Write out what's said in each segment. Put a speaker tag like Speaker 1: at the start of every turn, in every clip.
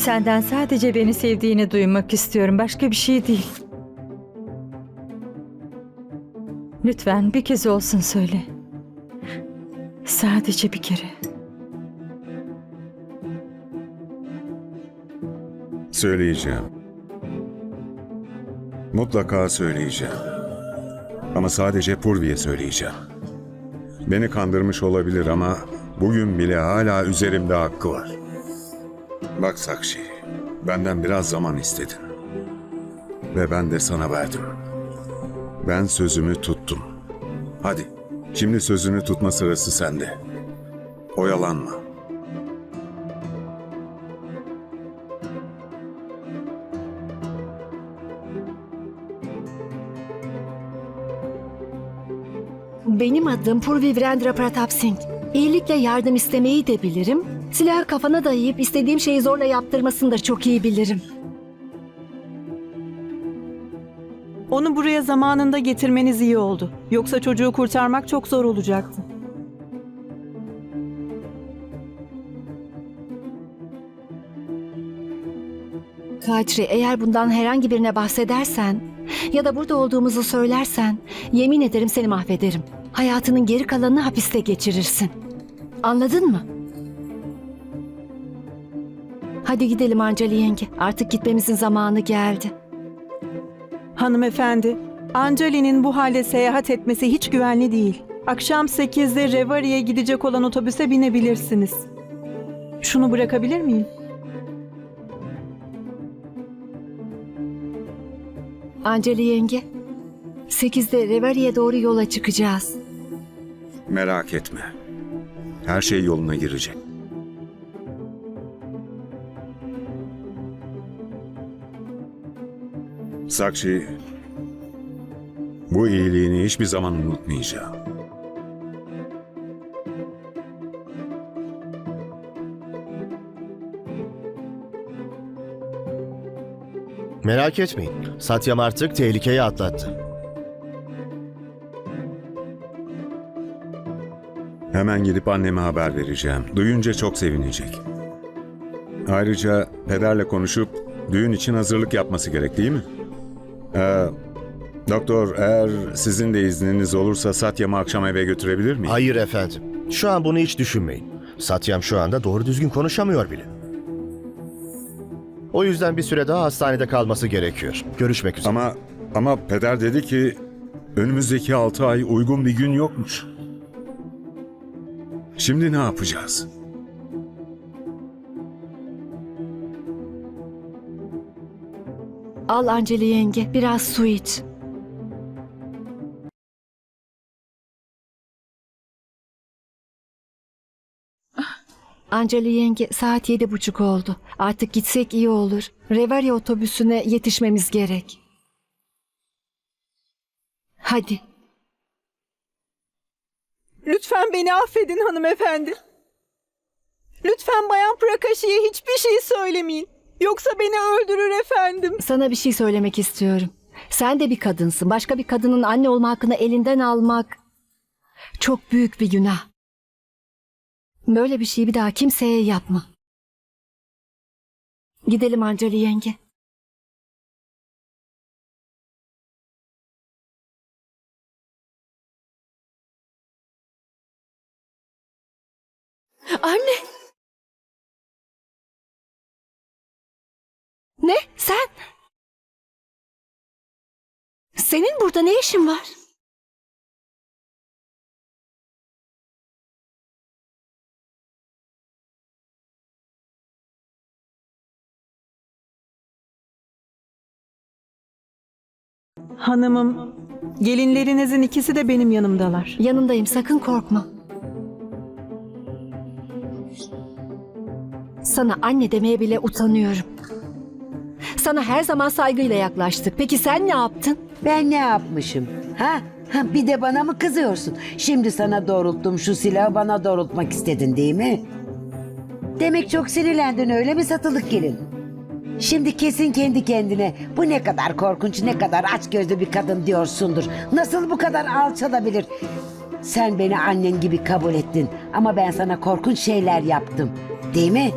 Speaker 1: Senden sadece beni sevdiğini duymak istiyorum. Başka bir şey değil. Lütfen bir kez olsun söyle. Sadece bir kere.
Speaker 2: Söyleyeceğim. Mutlaka söyleyeceğim. Ama sadece Purvi'ye söyleyeceğim. Beni kandırmış olabilir ama bugün bile hala üzerimde hakkı var. Bak Sakşi, benden biraz zaman istedin. Ve ben de sana verdim. Ben sözümü tuttum. Hadi, şimdi sözünü tutma sırası sende. Oyalanma.
Speaker 3: Benim adım Purvi Virendra Pratap Singh. İyilikle yardım istemeyi de bilirim. Silahı kafana dayayıp istediğim şeyi zorla yaptırmasını da çok iyi bilirim.
Speaker 4: Onu buraya zamanında getirmeniz iyi oldu. Yoksa çocuğu kurtarmak çok zor olacaktı.
Speaker 3: Kadri eğer bundan herhangi birine bahsedersen ya da burada olduğumuzu söylersen yemin ederim seni mahvederim. Hayatının geri kalanını hapiste geçirirsin. Anladın mı? Hadi gidelim Ancali yenge. Artık gitmemizin zamanı geldi.
Speaker 4: Hanımefendi, Anjali'nin bu halde seyahat etmesi hiç güvenli değil. Akşam 8'de Revari'ye gidecek olan otobüse binebilirsiniz. Şunu bırakabilir miyim?
Speaker 3: Ancali yenge. Sekizde Revari'ye doğru yola çıkacağız.
Speaker 2: Merak etme. Her şey yoluna girecek. Sakşi, bu iyiliğini hiçbir zaman unutmayacağım.
Speaker 5: Merak etmeyin. Satyam artık tehlikeyi atlattı.
Speaker 2: Hemen gidip anneme haber vereceğim. Duyunca çok sevinecek. Ayrıca pederle konuşup düğün için hazırlık yapması gerek değil mi? Ee, doktor eğer sizin de izniniz olursa Satyam'ı akşam eve götürebilir miyim?
Speaker 5: Hayır efendim. Şu an bunu hiç düşünmeyin. Satyam şu anda doğru düzgün konuşamıyor bile. O yüzden bir süre daha hastanede kalması gerekiyor. Görüşmek üzere.
Speaker 2: Ama ama peder dedi ki önümüzdeki altı ay uygun bir gün yokmuş. Şimdi ne yapacağız?
Speaker 3: Al Anceli yenge biraz su iç. Anceli yenge saat yedi buçuk oldu. Artık gitsek iyi olur. Revarya otobüsüne yetişmemiz gerek. Hadi.
Speaker 4: Lütfen beni affedin hanımefendi. Lütfen Bayan Prakashi'ye hiçbir şey söylemeyin. Yoksa beni öldürür efendim.
Speaker 3: Sana bir şey söylemek istiyorum. Sen de bir kadınsın. Başka bir kadının anne olma hakkını elinden almak çok büyük bir günah. Böyle bir şeyi bir daha kimseye yapma. Gidelim Anceli yenge. Senin burada ne işin var?
Speaker 4: Hanımım, gelinlerinizin ikisi de benim yanımdalar.
Speaker 3: Yanındayım sakın korkma. Sana anne demeye bile utanıyorum. Sana her zaman saygıyla yaklaştık. Peki sen ne yaptın?
Speaker 6: Ben ne yapmışım? Ha? ha? Bir de bana mı kızıyorsun? Şimdi sana doğrulttum şu silahı bana doğrultmak istedin değil mi? Demek çok sinirlendin öyle mi satılık gelin? Şimdi kesin kendi kendine bu ne kadar korkunç ne kadar açgözlü bir kadın diyorsundur. Nasıl bu kadar alçalabilir? Sen beni annen gibi kabul ettin ama ben sana korkunç şeyler yaptım. Değil mi?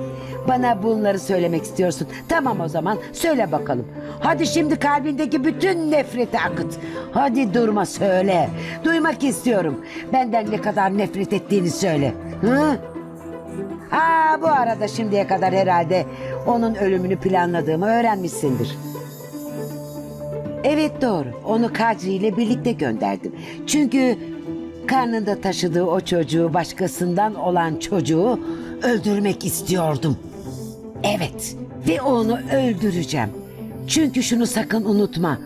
Speaker 6: Bana bunları söylemek istiyorsun. Tamam o zaman söyle bakalım. Hadi şimdi kalbindeki bütün nefreti akıt. Hadi durma söyle. Duymak istiyorum. Benden ne kadar nefret ettiğini söyle. Hı? Aa, bu arada şimdiye kadar herhalde onun ölümünü planladığımı öğrenmişsindir. Evet doğru. Onu Kadri ile birlikte gönderdim. Çünkü karnında taşıdığı o çocuğu başkasından olan çocuğu öldürmek istiyordum. Evet ve onu öldüreceğim. Çünkü şunu sakın unutma.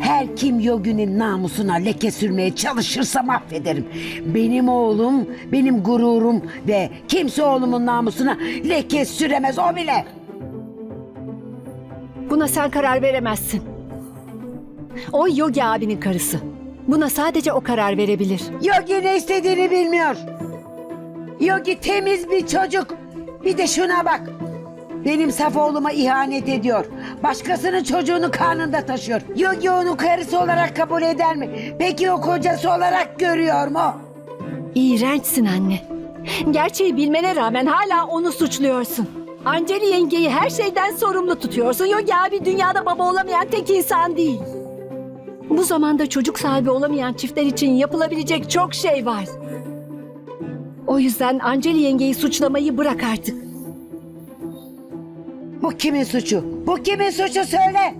Speaker 6: Her kim Yogi'nin namusuna leke sürmeye çalışırsa mahvederim. Benim oğlum, benim gururum ve kimse oğlumun namusuna leke süremez o bile.
Speaker 3: Buna sen karar veremezsin. O Yogi abinin karısı. Buna sadece o karar verebilir.
Speaker 6: Yogi ne istediğini bilmiyor. Yogi temiz bir çocuk. Bir de şuna bak. Benim saf oğluma ihanet ediyor. Başkasının çocuğunu karnında taşıyor. Yogi onu karısı olarak kabul eder mi? Peki o kocası olarak görüyor mu?
Speaker 3: İğrençsin anne. Gerçeği bilmene rağmen hala onu suçluyorsun. Anceli yengeyi her şeyden sorumlu tutuyorsun. Yogi abi dünyada baba olamayan tek insan değil. Bu zamanda çocuk sahibi olamayan çiftler için yapılabilecek çok şey var. O yüzden Anceli yengeyi suçlamayı bırak artık.
Speaker 6: Bu kimin suçu? Bu kimin suçu söyle.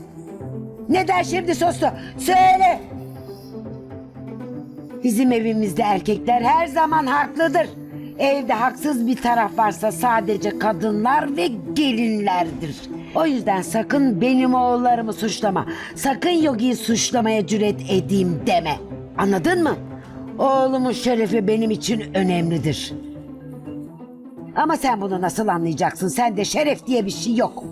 Speaker 6: Neden şimdi sustu? Söyle. Bizim evimizde erkekler her zaman haklıdır. Evde haksız bir taraf varsa sadece kadınlar ve gelinlerdir. O yüzden sakın benim oğullarımı suçlama. Sakın Yogi'yi suçlamaya cüret edeyim deme. Anladın mı? Oğlumun şerefi benim için önemlidir. Ama sen bunu nasıl anlayacaksın? Sende şeref diye bir şey yok.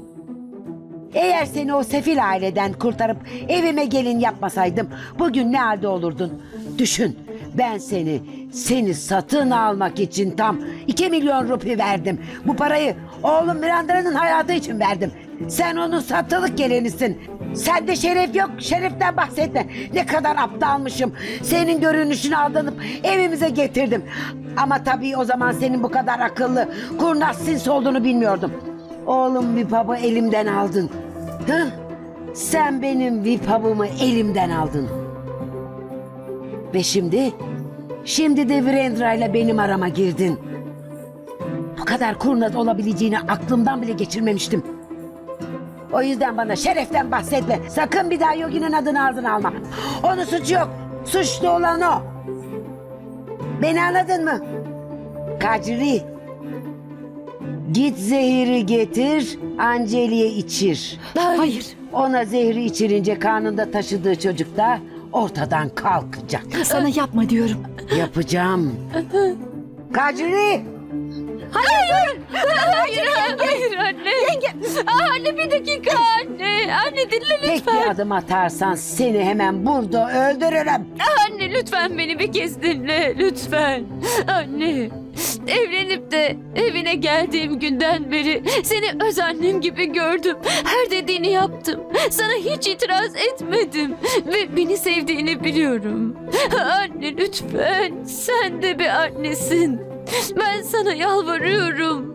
Speaker 6: Eğer seni o sefil aileden kurtarıp evime gelin yapmasaydım bugün ne halde olurdun? Düşün. Ben seni, seni satın almak için tam 2 milyon rupi verdim. Bu parayı oğlum Mirandra'nın hayatı için verdim. Sen onun satılık gelenisin. Sende şeref yok, şereften bahsetme. Ne kadar aptalmışım. Senin görünüşüne aldanıp evimize getirdim. Ama tabii o zaman senin bu kadar akıllı, kurnaz sinsi olduğunu bilmiyordum. Oğlum Vipav'ı elimden aldın. Hı? Sen benim Vipav'ımı elimden aldın. Ve şimdi, şimdi de Virendra ile benim arama girdin. Bu kadar kurnaz olabileceğini aklımdan bile geçirmemiştim. O yüzden bana şereften bahsetme. Sakın bir daha Yogi'nin adını ardına alma. Onun suçu yok. Suçlu olan o. Beni anladın mı? Kacri. Git zehiri getir, Anceli'ye içir.
Speaker 3: Hayır.
Speaker 6: Ona zehri içirince karnında taşıdığı çocuk da ortadan kalkacak.
Speaker 3: Sana yapma diyorum.
Speaker 6: Yapacağım. Kacri!
Speaker 7: Hayır, hayır. Anne bir dakika anne. Anne dinle
Speaker 6: Tek
Speaker 7: lütfen.
Speaker 6: bir adım atarsan seni hemen burada öldürürüm.
Speaker 7: Anne lütfen beni bir kez dinle lütfen. Anne. Evlenip de evine geldiğim günden beri seni öz annem gibi gördüm. Her dediğini yaptım. Sana hiç itiraz etmedim. Ve beni sevdiğini biliyorum. Anne lütfen. Sen de bir annesin. Ben sana yalvarıyorum.